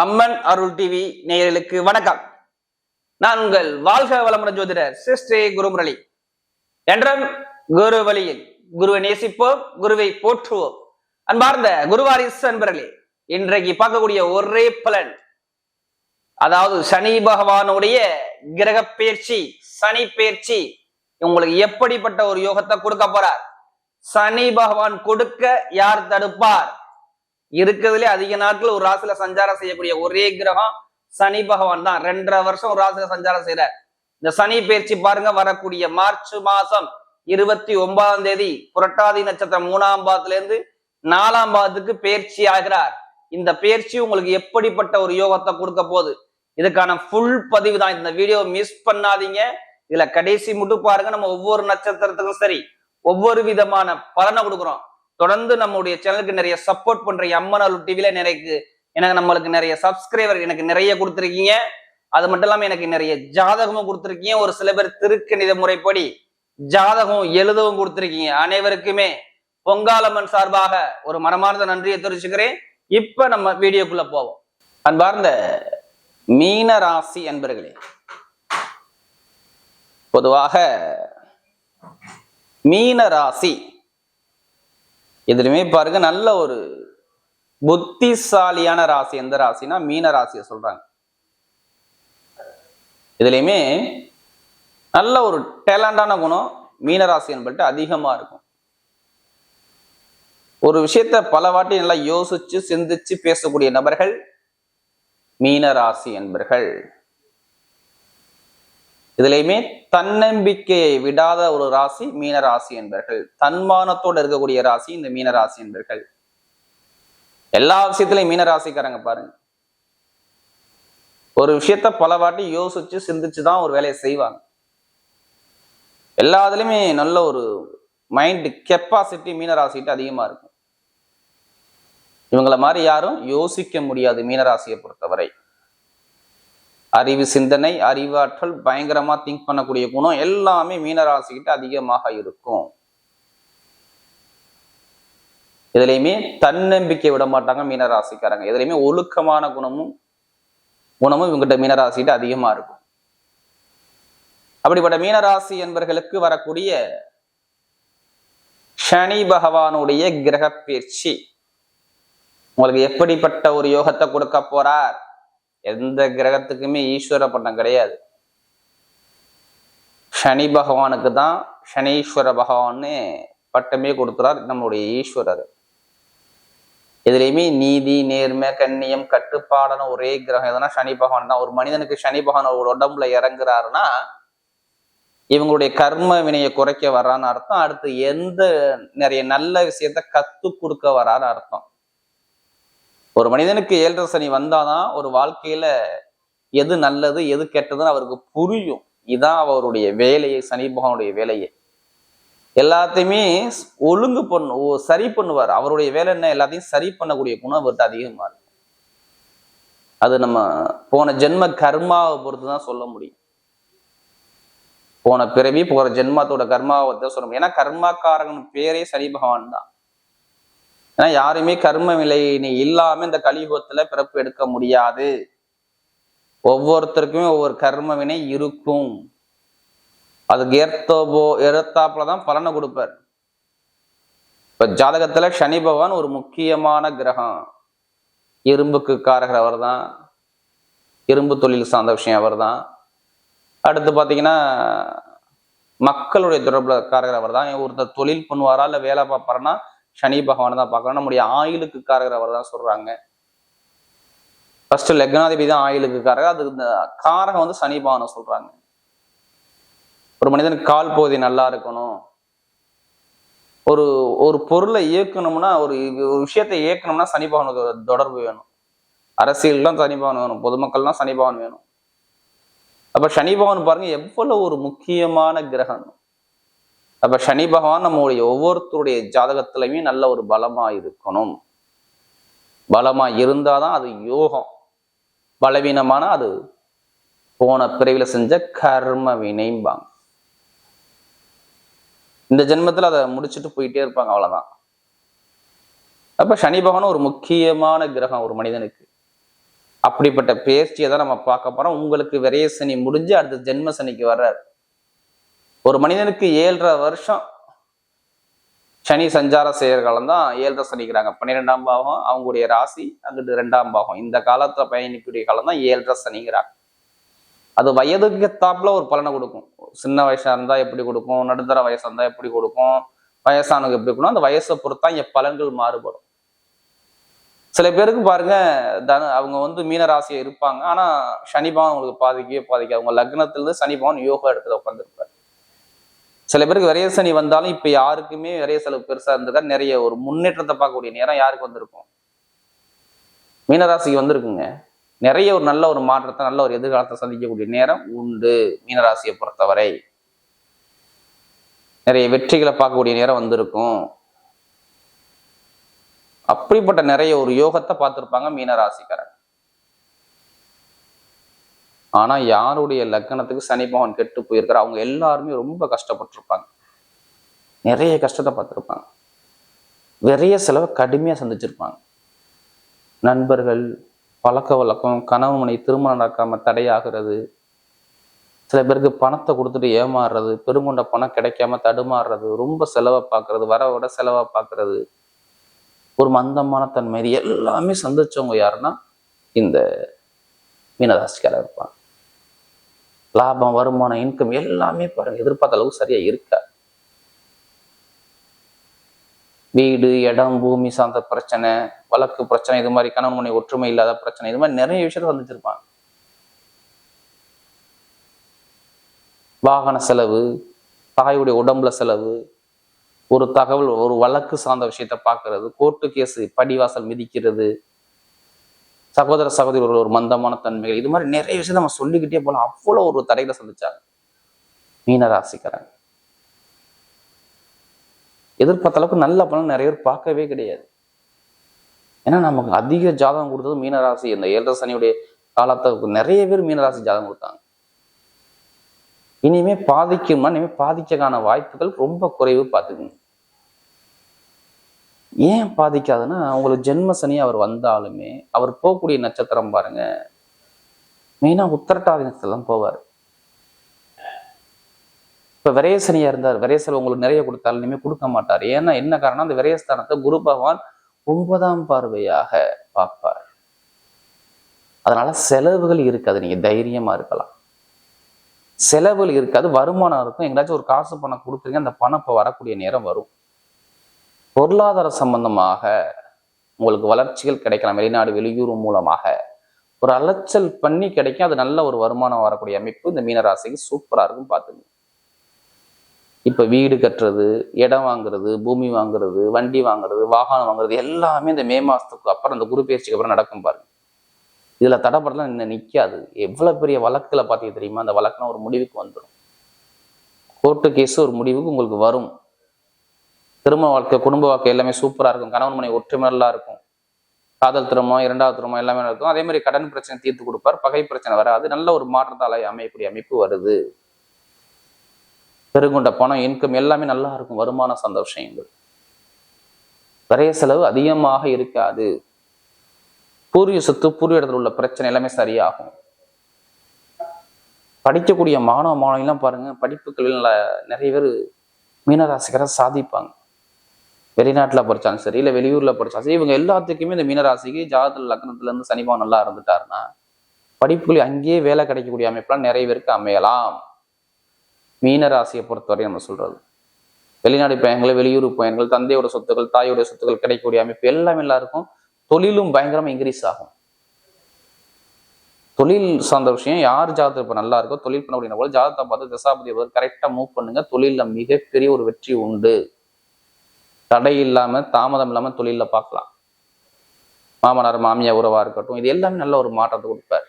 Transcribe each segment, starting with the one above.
அம்மன் அருள் TV நேயர்களுக்கு வணக்கம். நான் உங்கள் வாழ்க வளமுடன் ஜோதிடர் சிஸ்ரீ குருமுரளி. என்றும் குரு வழியில் குருவை நேசிப்போம் குருவை போற்றுவோம். அன்பார்ந்த குருவாரிஸ் அன்பர்களே இன்றைக்கு பார்க்கக்கூடிய ஒரே பலன் அதாவது சனி பகவானுடைய கிரக பயிற்சி சனி பயிற்சி. உங்களுக்கு எப்படிப்பட்ட ஒரு யோகத்தை கொடுக்க போறார்? சனி பகவான் கொடுக்க யார் தடுப்பார்? இருக்கிறதுலே அதிக நாட்கள் ஒரு ராசியில சஞ்சாரம் செய்யக்கூடிய ஒரே கிரகம் சனி பகவான் தான். ரெண்டரை வருஷம் ஒரு ராசியில சஞ்சாரம் செய்யறார் இந்த சனி பயிற்சி பாருங்க வரக்கூடிய மார்ச் மாசம் இருபத்தி ஒன்பதாம் தேதி புரட்டாதி நட்சத்திரம் மூணாம் பாதத்துல இருந்து நாலாம் பாதத்துக்கு பயிற்சி ஆகிறார். இந்த பயிற்சி உங்களுக்கு எப்படிப்பட்ட ஒரு யோகத்தை கொடுக்க போகுது? இதுக்கான ஃபுல் பதிவு தான். இந்த வீடியோ மிஸ் பண்ணாதீங்க. இதுல கடைசி மட்டும் பாருங்க. நம்ம ஒவ்வொரு நட்சத்திரத்துக்கும் சரி ஒவ்வொரு விதமான பலனை கொடுக்குறோம். தொடர்ந்து நம்முடைய சேனலுக்கு நிறைய சப்போர்ட் பண்ற அம்மன் டிவில நிறைய எனக்கு நம்மளுக்கு நிறைய சப்ஸ்கிரைபர் எனக்கு நிறைய கொடுத்துருக்கீங்க. அது மட்டும் இல்லாம எனக்கு நிறைய ஜாதகமும் கொடுத்துருக்கீங்க. ஒரு சில பேர் திருக்கணித முறைப்படி ஜாதகம் எழுதவும் கொடுத்துருக்கீங்க. அனைவருக்குமே பொங்காலம்மன் சார்பாக ஒரு மனமார்ந்த நன்றியை தெரிவிச்சுக்கிறேன். இப்ப நம்ம வீடியோக்குள்ள போவோம். அன்பார்ந்த மீன ராசி அன்பர்களே பொதுவாக மீன ராசி இதுலையுமே பாருங்க நல்ல ஒரு புத்திசாலியான ராசி. எந்த ராசினா மீன ராசியை சொல்றாங்க. இதுலையுமே நல்ல ஒரு டேலண்டான குணம் மீனராசி என்பட்டு அதிகமா இருக்கும். ஒரு விஷயத்த பல வாட்டி நல்லா யோசிச்சு சிந்திச்சு பேசக்கூடிய நபர்கள் மீனராசி என்பர்கள். இதுலையுமே தன்னம்பிக்கையை விடாத ஒரு ராசி மீனராசி என்பர்கள். தன்மானத்தோடு இருக்கக்கூடிய ராசி இந்த மீனராசி என்பர்கள். எல்லா விஷயத்திலையும் மீனராசிக்காரங்க பாருங்க. ஒரு விஷயத்த பல வாட்டி யோசிச்சு சிந்திச்சு தான் ஒரு வேலையை செய்வாங்க. எல்லாத்துலயுமே நல்ல ஒரு மைண்ட் கெப்பாசிட்டி மீனராசிட்டு அதிகமா இருக்கும். இவங்கள மாதிரி யாரும் யோசிக்க முடியாது மீனராசியை பொறுத்தவரை. அறிவு சிந்தனை அறிவாற்றல் பயங்கரமா திங்க் பண்ணக்கூடிய குணம் எல்லாமே மீனராசிக்கிட்ட அதிகமாக இருக்கும். இதுலையுமே தன்னம்பிக்கை விட மாட்டாங்க மீனராசிக்காரங்க. எதுலையுமே ஒழுக்கமான குணமும் குணமும் இவங்ககிட்ட மீனராசிக்கிட்ட அதிகமா இருக்கும். அப்படிப்பட்ட மீனராசி என்பர்களுக்கு வரக்கூடிய சனி பகவானுடைய கிரக பயிற்சி. உங்களுக்கு எப்படிப்பட்ட ஒரு யோகத்தை கொடுக்க போறார்? எந்த கிரகத்துக்குமே ஈஸ்வர பட்டம் கிடையாது. சனி பகவானுக்கு தான் சனீஸ்வர பகவான்னு பட்டமே கொடுக்குறார் நம்மளுடைய ஈஸ்வரர். எதுலேயுமே நீதி நேர்மை கண்ணியம் கட்டுப்பாடான ஒரே கிரகம் எதுனா சனி பகவான் தான். ஒரு மனிதனுக்கு சனி பகவான் ஒரு உடம்புல இறங்குறாருன்னா இவங்களுடைய கர்ம வினையை குறைக்க வர்றான்னு அர்த்தம். அடுத்து எந்த நிறைய நல்ல விஷயத்த கத்து கொடுக்க வரான்னு அர்த்தம். ஒரு மனிதனுக்கு ஏழரை சனி வந்தாதான் ஒரு வாழ்க்கையில எது நல்லது எது கெட்டதுன்னு அவருக்கு புரியும். இதான் அவருடைய வேலையை சனி பகவானுடைய வேலையை. எல்லாத்தையுமே ஒழுங்கு பண்ணு ஓ, சரி பண்ணுவார். அவருடைய வேலை என்ன? எல்லாத்தையும் சரி பண்ணக்கூடிய குணம் அவர்கிட்ட அதிகமாக இருக்கும் அது நம்ம போன ஜென்ம கர்மாவை பொறுத்து தான் சொல்ல முடியும். போன பிறவி போற ஜென்மத்தோட கர்மாவை தான் சொல்ல முடியும். ஏன்னா கர்மாக்காரகன் பேரே சனி பகவான் தான். ஏன்னா யாருமே கர்ம விலையினை இல்லாம இந்த கலியுகத்துல பிறப்பு எடுக்க முடியாது. ஒவ்வொருத்தருக்குமே ஒவ்வொரு கர்ம வினை இருக்கும். அதுக்கு ஏத்தபோ ஏத்தாப்புல தான் பலனை கொடுப்பார். இப்ப ஜாதகத்துல சனி பகவான் ஒரு முக்கியமான கிரகம். இரும்புக்கு காரகர் அவர் தான் இரும்பு தொழில் சார்ந்த விஷயம் அவர் தான் அடுத்து பாத்தீங்கன்னா மக்களுடைய தொடர்பில் காரகர் அவர் தான் ஒருத்தர் தொழில் பண்ணுவாரா இல்ல வேலை பார்ப்பாருன்னா சனி பகவானை தான் பார்க்கணும் நம்முடைய ஆயுளுக்கு காரகர் அவர் தான் சொல்றாங்க. ஃபர்ஸ்ட் லக்னாதிபதி தான் ஆயுளுக்கு காரகர் அது இந்த காரகம் வந்து சனி பகவானை சொல்றாங்க. ஒரு மனிதனுக்கு கால் போதி நல்லா இருக்கணும். ஒரு ஒரு பொருளை இயக்கணும்னா ஒரு ஒரு விஷயத்தை இயக்கணும்னா சனி பகவானுக்கு தொடர்பு வேணும். அரசியல்லாம் சனி பகவான் வேணும். பொதுமக்கள்லாம் சனி பகவான் வேணும். அப்ப சனி பகவான் பாருங்க எவ்வளவு ஒரு முக்கியமான கிரகம். அப்ப சனி பகவான் நம்முடைய ஒவ்வொருத்தருடைய ஜாதகத்திலையுமே நல்ல ஒரு பலமா இருக்கணும். பலமா இருந்தாதான் அது யோகம். பலவீனமான அது போன பிறவில செஞ்ச கர்ம வினைம்பாங்க. இந்த ஜென்மத்துல அதை முடிச்சுட்டு போயிட்டே இருப்பாங்க அவ்வளவுதான். அப்ப சனி பகவான் ஒரு முக்கியமான கிரகம் ஒரு மனிதனுக்கு. அப்படிப்பட்ட பேச்சியை தான் நம்ம பார்க்க போறோம். உங்களுக்கு விரைய சனி முடிஞ்சு அடுத்த ஜென்ம சனிக்கு வர்றார். ஒரு மனிதனுக்கு ஏழரை வருஷம் சனி சஞ்சார செய்கிற தான் ஏழரை சனிக்கிறாங்க. பன்னிரெண்டாம் பாகம் அவங்களுடைய ராசி அங்கிட்டு ரெண்டாம் பாகம். இந்த காலத்துல பயணிக்கக்கூடிய காலம் தான் ஏழரை சனிங்கிறாங்க. அது வயதுக்கு தாப்புல ஒரு பலனை கொடுக்கும். சின்ன வயசா இருந்தா எப்படி கொடுக்கும்? நடுத்தர வயசா இருந்தா எப்படி கொடுக்கும்? வயசானவங்க எப்படி கொடுக்கும் அந்த வயசை பொறுத்தா இங்க பலன்கள் மாறுபடும். சில பேருக்கு பாருங்க தனு அவங்க வந்து மீன ராசியை இருப்பாங்க. ஆனா சனி அவங்களுக்கு பாதிக்கவே பாதிக்காது. அவங்க லக்னத்துலேருந்து இருந்து யோகா இடத்துல உட்காந்துருப்பாரு சில பேருக்கு விரைய சனி வந்தாலும் இப்ப யாருக்குமே விரைய செலவு பெருசா இருந்திருக்கா நிறைய ஒரு முன்னேற்றத்தை பார்க்கக்கூடிய நேரம் யாருக்கு வந்திருக்கும்? மீனராசிக்கு வந்திருக்குங்க. நிறைய ஒரு நல்ல ஒரு மாற்றத்தை நல்ல ஒரு எதிர்காலத்தை சந்திக்கக்கூடிய நேரம் உண்டு மீனராசியை பொறுத்தவரை. நிறைய வெற்றிகளை பார்க்கக்கூடிய நேரம் வந்திருக்கும். அப்படிப்பட்ட நிறைய ஒரு யோகத்தை பார்த்துருப்பாங்க மீனராசிக்காரன் ஆனால் யாருடைய லக்கணத்துக்கு சனி பகவான் கெட்டு போயிருக்கிற அவங்க எல்லாருமே ரொம்ப கஷ்டப்பட்டிருப்பாங்க. நிறைய கஷ்டத்தை பார்த்துருப்பாங்க. நிறைய செலவை கடுமையாக சந்திச்சிருப்பாங்க. நண்பர்கள் பழக்க வழக்கம் கணவன் மனை திருமணம் நடக்காம தடையாகிறது. சில பேருக்கு பணத்தை கொடுத்துட்டு ஏமாறுறது பெருங்கொண்ட பணம் கிடைக்காம தடுமாறுறது ரொம்ப செலவை பார்க்கறது வர விட செலவை பார்க்கறது. ஒரு மந்தமான தன்மை. எல்லாமே சந்திச்சவங்க யாருன்னா இந்த மீனராசிக்காரர் இருப்பாங்க. லாபம் வருமானம் இன்கம் எல்லாமே பாருங்க. எதிர்பார்த்த அளவுக்கு சரியா இருக்கா? வீடு இடம் பூமி சார்ந்த பிரச்சனை வழக்கு பிரச்சனை இது மாதிரி கணவன் மனை ஒற்றுமை இல்லாத பிரச்சனை இது மாதிரி நிறைய விஷயத்த வந்துச்சிருப்பாங்க. வாகன செலவு தாயுடைய உடம்புல செலவு ஒரு தகவல் ஒரு வழக்கு சார்ந்த விஷயத்த பார்க்கறது கோர்ட்டு கேஸ் படிவாசல் மிதிக்கிறது சகோதர சகோதரி ஒரு ஒரு மந்தமான தன்மைகள். இது மாதிரி நிறைய விஷயம் நம்ம சொல்லிக்கிட்டே போகலாம் அவ்வளோ ஒரு தடைகளை சந்திச்சாங்க. மீனராசிக்காரங்க எதிர்பார்த்த அளவுக்கு நல்ல பலன் நிறைய பேர் பார்க்கவே கிடையாது. ஏன்னா நமக்கு அதிக ஜாதகம் கொடுத்தது மீனராசி இந்த ஏழரை சனியுடைய காலத்துக்கு நிறைய பேர் மீனராசி ஜாதகம் கொடுத்தாங்க. இனிமே பாதிக்குமா? இனிமேல் பாதிக்கக்கான வாய்ப்புகள் ரொம்ப குறைவு பார்த்துக்குங்க. ஏன் பாதிக்காதுன்னா உங்களுக்கு ஜென்ம சனி அவர் வந்தாலுமே அவர் போகக்கூடிய நட்சத்திரம் பாருங்க மெயினா உத்தரட்டாதி நட்சத்திரம் போவார். இப்ப விரயசனியா இருந்தார் விரயசல் உங்களுக்கு நிறைய கொடுத்தாலும் இனிமே கொடுக்க மாட்டார். ஏன்னா என்ன காரணம் அந்த விரயஸ்தானத்தை குரு பகவான் ஒன்பதாம் பார்வையாக பார்ப்பார். அதனால செலவுகள் இருக்காது நீங்க தைரியமா இருக்கலாம். செலவுகள் இருக்காது வருமானம் இருக்கும். எங்கேயாச்சும் ஒரு காசு பணம் கொடுக்குறீங்க அந்த பணம் இப்போ வரக்கூடிய நேரம் வரும். பொருளாதார சம்பந்தமாக உங்களுக்கு வளர்ச்சிகள் கிடைக்கலாம். வெளிநாடு வெளியூர் மூலமாக. ஒரு அலைச்சல் பண்ணி கிடைக்கும். அது நல்ல ஒரு வருமானம் வரக்கூடிய அமைப்பு. இந்த மீனராசிக்கு சூப்பராக இருக்கும் பார்த்துங்க. இப்போ வீடு கட்டுறது இடம் வாங்குறது பூமி வாங்குறது வண்டி வாங்குறது வாகனம் வாங்குறது எல்லாமே இந்த மே மாதத்துக்கு அப்புறம் அந்த குரு பயிற்சிக்கு அப்புறம் நடக்கும் பாருங்க. இதில் தடப்படலாம் இன்னும் நிற்காது எவ்வளோ பெரிய வழக்கில் பார்த்தீங்க தெரியுமா? அந்த வழக்குனா ஒரு முடிவுக்கு வந்துடும் கோர்ட்டு கேஸ் ஒரு முடிவுக்கு உங்களுக்கு வரும். திருமண வாழ்க்கை குடும்ப வாழ்க்கை எல்லாமே சூப்பரா இருக்கும். கணவன் மனை ஒற்றுமை இருக்கும். காதல் திருமணம் இரண்டாவது திருமணம் எல்லாமே இருக்கும் அதே மாதிரி கடன் பிரச்சனை தீர்த்து கொடுப்பார். பகை பிரச்சனை வராது. நல்ல ஒரு மாற்றத்தால் அமையக்கூடிய அமைப்பு வருது. பெருங்கொண்ட பணம் இன்கம் எல்லாமே நல்லா இருக்கும். வருமான சந்தோஷங்கள் விரைய செலவு அதிகமாக இருக்காது. பூர்வீக சொத்து பூர்வீக இடத்துல உள்ள பிரச்சனை எல்லாமே சரியாகும். படிக்கக்கூடிய மாணவ மாணவிலாம் பாருங்க படிப்புகளில் நிறைய பேர் மீனராசிக்கார சாதிப்பாங்க. வெளிநாட்டில் படித்தாலும் சரி இல்லை வெளியூரில் படித்தாலும் சரி இவங்க எல்லாத்துக்குமே இந்த மீனராசிக்கு ஜாதகத்தில் லக்னத்துலேருந்து சனிபாவம் நல்லா இருந்துட்டாருன்னா படிப்புகளில் அங்கேயே வேலை கிடைக்கக்கூடிய அமைப்பெல்லாம் நிறைய பேருக்கு அமையலாம். மீனராசியை பொறுத்தவரை நம்ம சொல்றது. வெளிநாடு பயணங்கள் வெளியூர் பயணங்கள் தந்தையோட சொத்துக்கள் தாயோட சொத்துக்கள் கிடைக்கக்கூடிய அமைப்பு எல்லாமே எல்லாருக்கும் தொழிலும் பயங்கரமா இன்க்ரீஸ் ஆகும். தொழில் சார்ந்த விஷயம் யார் ஜாதகம் இப்போ நல்லா இருக்கோ தொழில் பண்ணக்கூடிய போல ஜாதகத்தை பார்த்து தசாபதி கரெக்டாக மூவ் பண்ணுங்க. தொழிலில் மிகப்பெரிய ஒரு வெற்றி உண்டு. தடை இல்லாமல் தாமதம் இல்லாமல் தொழிலில் பார்க்கலாம் மாமனார் மாமியார் உறவாக இருக்கட்டும் இது எல்லாமே நல்ல ஒரு மாற்றத்தை கொடுப்பார்.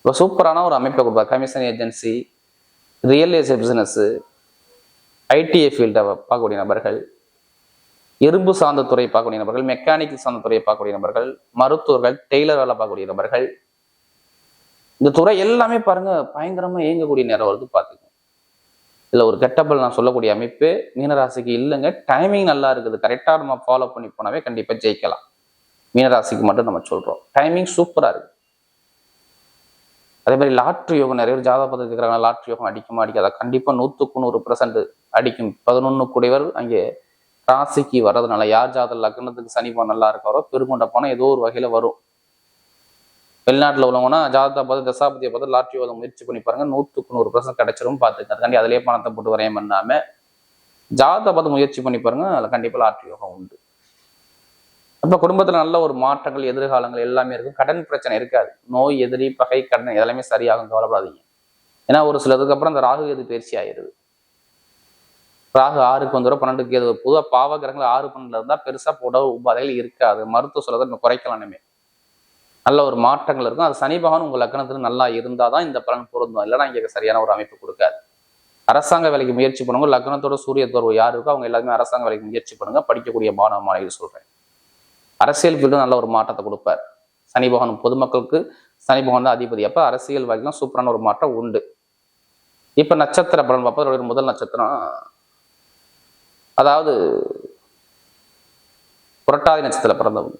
இப்போ சூப்பரான ஒரு அமைப்பை கொடுப்பார். Commission agency real estate business ITI ஃபீல்டை பார்க்கக்கூடிய நபர்கள் இரும்பு சார்ந்த துறை பார்க்கக்கூடிய நபர்கள் மெக்கானிக்கல் சார்ந்த துறையை பார்க்கக்கூடிய நபர்கள் மருத்துவர்கள் டெய்லர் வேலை பார்க்கக்கூடிய நபர்கள் இந்த துறை எல்லாமே பாருங்க பயங்கரமா இயங்கக்கூடிய நேரம் வருது பார்த்துக்கோங்க. இல்லை ஒரு கெட்டபல் நான் சொல்லக்கூடிய அமைப்பு மீனராசிக்கு இல்லைங்க. டைமிங் நல்லா இருக்குது. கரெக்டாக நம்ம ஃபாலோ பண்ணி போனாவே கண்டிப்பாக ஜெயிக்கலாம். மீனராசிக்கு மட்டும் நம்ம சொல்கிறோம் டைமிங் சூப்பராக இருக்குது அதே மாதிரி லாட்ரி யோகம் நிறைய பேர் ஜாதக பதவி இருக்கிறாங்க. லாட்ரி யோகம் அடிக்குமா அடிக்காதா? கண்டிப்பாக நூற்றுக்கு நூறு பர்சன்ட் அடிக்கும். பதினொன்று கூடியவர் அங்கே ராசிக்கு வர்றதுனால யார் ஜாத லக்னத்துக்கு சனி நல்லா இருக்காரோ பெருங்கொண்ட போனால் ஏதோ ஒரு வகையில் வரும். வெளிநாட்டில் உள்ளவங்கன்னா ஜாதகத்தை பார்த்து தசாபதியை பார்த்து லாட்ரி யோகம் முயற்சி பண்ணி பாருங்க. நூற்றுக்கு நூறு பர்சன்ட் கிடைச்சிரும் பார்த்துக்க அதுக்காண்டி அதிலே பணத்தை போட்டு வரையம் பண்ணாமல் ஜாதகத்தை பார்த்து முயற்சி பண்ணி பாருங்க. அதுல கண்டிப்பா லாட்ரி யோகம் உண்டு. அப்ப குடும்பத்துல நல்ல ஒரு மாற்றங்கள் எதிர்காலங்கள் எல்லாமே இருக்கும். கடன் பிரச்சனை இருக்காது. நோய் எதிரி பகை கடன் எல்லாமே சரியாகும். கவலைப்படாதீங்க. ஏன்னா ஒரு சிலதுக்கு அப்புறம் அந்த ராகு எது பயிற்சி ஆயிருது ராகு ஆறுக்கு வந்துடும் பன்னெண்டுக்கு எது பொதுவாக பாவ கிரகங்கள் ஆறு பன்னெண்டுல இருந்தால் பெருசா உடல் உபாதைகள் இருக்காது. மருத்துவ சொல்லதை நம்ம குறைக்கலாமே நல்ல ஒரு மாற்றங்கள் இருக்கும். அது சனி பகவான் உங்கள் லக்னத்துல நல்லா இருந்தாதான் இந்த பலன் பொருந்தும். இல்லைன்னா இங்கே சரியான ஒரு அமைப்பு கொடுக்காது. அரசாங்க வேலைக்கு முயற்சி பண்ணுங்க. லக்னத்தோட சூரிய தொடர்பு யார் இருக்கோ அவங்க எல்லாருமே அரசாங்க வேலைக்கு முயற்சி பண்ணுங்க. படிக்கக்கூடிய மாணவ மாணவிகள் சொல்கிறேன் அரசியல் ஃபீல்டு நல்ல ஒரு மாற்றத்தை கொடுப்பார். சனி பகவான் பொதுமக்களுக்கு சனி பகவான் தான் அதிபதி. அப்போ அரசியல் வாழ்க்கையிலும் சூப்பரான ஒரு மாற்றம் உண்டு. இப்போ நட்சத்திர பலன் பார்ப்போம். முதல் நட்சத்திரம் அதாவது புரட்டாதி நட்சத்திரம் பிறந்தவங்க.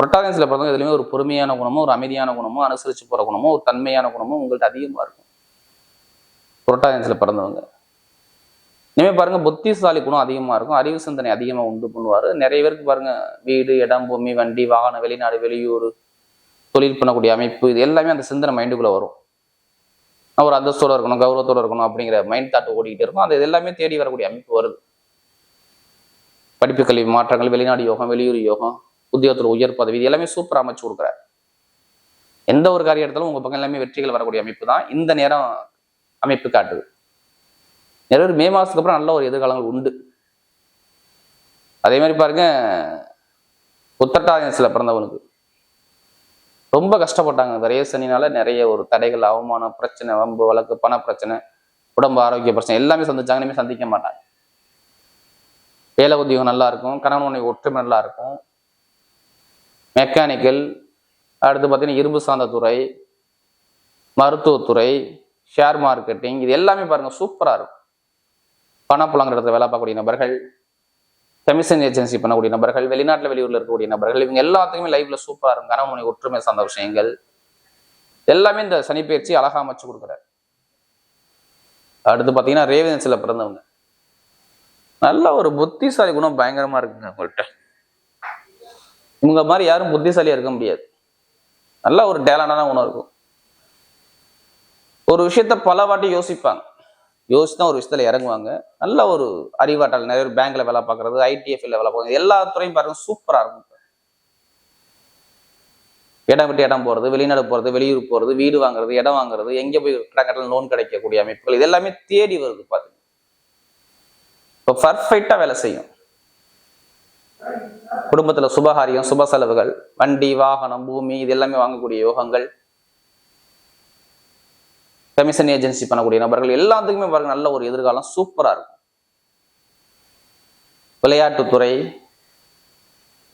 புரட்டாகன்ஸில் நட்சத்திரத்துல எதுலையுமே ஒரு பொறுமையான குணமும் ஒரு அமைதியான குணமும் அனுசரித்து போகிற குணமும் ஒரு தன்மையான குணமும் உங்கள்கிட்ட அதிகமாக இருக்கும். புரட்டாகன்ஸில் பிறந்தவங்க. இனிமேல் பாருங்கள் புத்திசாலி குணம் அதிகமாக இருக்கும். அறிவு சிந்தனை அதிகமாக உண்டு பண்ணுவார். நிறைய பேருக்கு பாருங்கள் வீடு இடம் பூமி வண்டி வாகனம் வெளிநாடு வெளியூர் தொழில் பண்ணக்கூடிய அமைப்பு இது எல்லாமே அந்த சிந்தனை மைண்டுக்குள்ளே வரும். ஒரு அந்தஸ்தோடு இருக்கணும் கௌரவத்தோட இருக்கணும் அப்படிங்கிற மைண்ட் தாட்டு ஓடிக்கிட்டு இருக்கும். அது எல்லாமே தேடி வரக்கூடிய அமைப்பு வருது. படிப்பு கல்வி மாற்றங்கள் வெளிநாடு யோகம் வெளியூர் யோகம் உத்தியோகத்தில் உயர் பதவி இது எல்லாமே சூப்பராக அமைச்சு கொடுக்குறாரு. எந்த ஒரு காரியம் எடுத்தாலும் உங்க பக்கம் எல்லாமே வெற்றிகள் வரக்கூடிய அமைப்பு தான் இந்த நேரம் அமைப்பு காட்டுது. நிறைய பேர் மே மாசத்துக்கு அப்புறம் நல்ல ஒரு எதிர்காலங்கள் உண்டு. அதே மாதிரி பாருங்க உத்தட்டாயசில பிறந்தவனுக்கு. ரொம்ப கஷ்டப்பட்டாங்க. நிறைய சனினால நிறைய ஒரு தடைகள் அவமானம் பிரச்சனை வம்பு வழக்கு பண பிரச்சனை உடம்பு ஆரோக்கிய பிரச்சனை எல்லாமே சந்திச்சாங்க. இனிமே சந்திக்க மாட்டாங்க. வேலை உத்தியோகம் நல்லா இருக்கும். கணவன் ஒற்றுமை நல்லா இருக்கும். மெக்கானிக்கல் அடுத்து பார்த்தீங்கன்னா இரும்பு சார்ந்த துறை மருத்துவத்துறை ஷேர் மார்க்கெட்டிங் இது எல்லாமே பாருங்கள் சூப்பராக இருக்கும். பணப்புழங்குற இடத்துல வேலை பார்க்கக்கூடிய நபர்கள் கமிஷன் ஏஜென்சி பண்ணக்கூடிய நபர்கள் வெளிநாட்டில் வெளியூரில் இருக்கக்கூடிய நபர்கள் இவங்க எல்லாத்துக்குமே லைஃப்ல சூப்பராக இருக்கும். கனவு ஒற்றுமை சார்ந்த விஷயங்கள். எல்லாமே இந்த சனி அழகாக அமைச்சு கொடுக்குறாரு. அடுத்து பார்த்தீங்கன்னா ரேவன்ஸ்ல பிறந்தவங்க. நல்ல ஒரு புத்திசாலி குணம் பயங்கரமாக இருக்குங்க உங்கள்கிட்ட இவங்க மாதிரி யாரும் புத்திசாலியா இருக்க முடியாது. நல்ல ஒரு டேலண்டான குணம் இருக்கும். ஒரு விஷயத்த பல வாட்டி யோசிப்பாங்க. யோசிச்சு தான் ஒரு விஷயத்துல இறங்குவாங்க. நல்ல ஒரு அறிவாற்றல் நிறைய பேர் பேங்க்ல வேலை பார்க்கறது ஐடிஎஃப்ல வேலை பார்க்கறது எல்லா துறையும் பாருங்க சூப்பரா இருக்கும். இடம் விட்டு இடம் போறது வெளிநாடு போறது வெளியூர் போறது வீடு வாங்குறது இடம் வாங்குறது எங்க போய் கட்டல் லோன் கிடைக்கக்கூடிய அமைப்புகள் இது எல்லாமே தேடி வருது பாத்துங்க. இப்போ பர்ஃபெக்டா வேலை செய்யும். குடும்பத்தில் சுபகாரியம் சுப செலவுகள் வண்டி வாகனம் பூமி இது எல்லாமே வாங்கக்கூடிய யோகங்கள். கமிஷன் ஏஜென்சி பண்ணக்கூடிய நபர்கள் எல்லாத்துக்குமே பாருங்க நல்ல ஒரு எதிர்காலம் சூப்பராக இருக்கும். விளையாட்டுத்துறை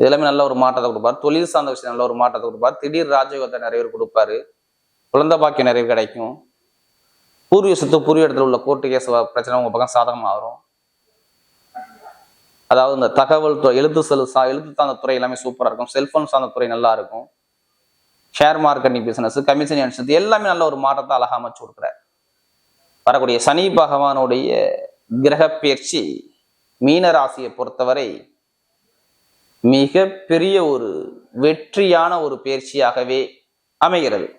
இதெல்லாமே நல்ல ஒரு மாற்றத்தை கொடுப்பார். தொழில் சார்ந்த விஷயம் நல்ல ஒரு மாற்றத்தை கொடுப்பார். திடீர் ராஜயோகத்தை நிறைய பேர் கொடுப்பாரு. குழந்தை பாக்கியம் நிறைய கிடைக்கும். பூர்வீக பூர்வீ இடத்துல உள்ள கோர்ட்டு கேஸ் பிரச்சனை உங்க பக்கம் சாதகமாக வரும் அதாவது இந்த தகவல் துறை எழுத்து செல் சா எழுத்து சார்ந்த துறை எல்லாமே சூப்பராக இருக்கும். செல்ஃபோன் சார்ந்த துறை நல்லா இருக்கும். Share marketing business commission agency எல்லாமே நல்ல ஒரு மாற்றத்தை அழகாக அமைச்சு கொடுக்குறாரு. வரக்கூடிய சனி பகவானுடைய கிரக பயிற்சி மீன ராசியை பொறுத்தவரை மிக பெரிய ஒரு வெற்றியான ஒரு பயிற்சியாகவே அமைகிறது.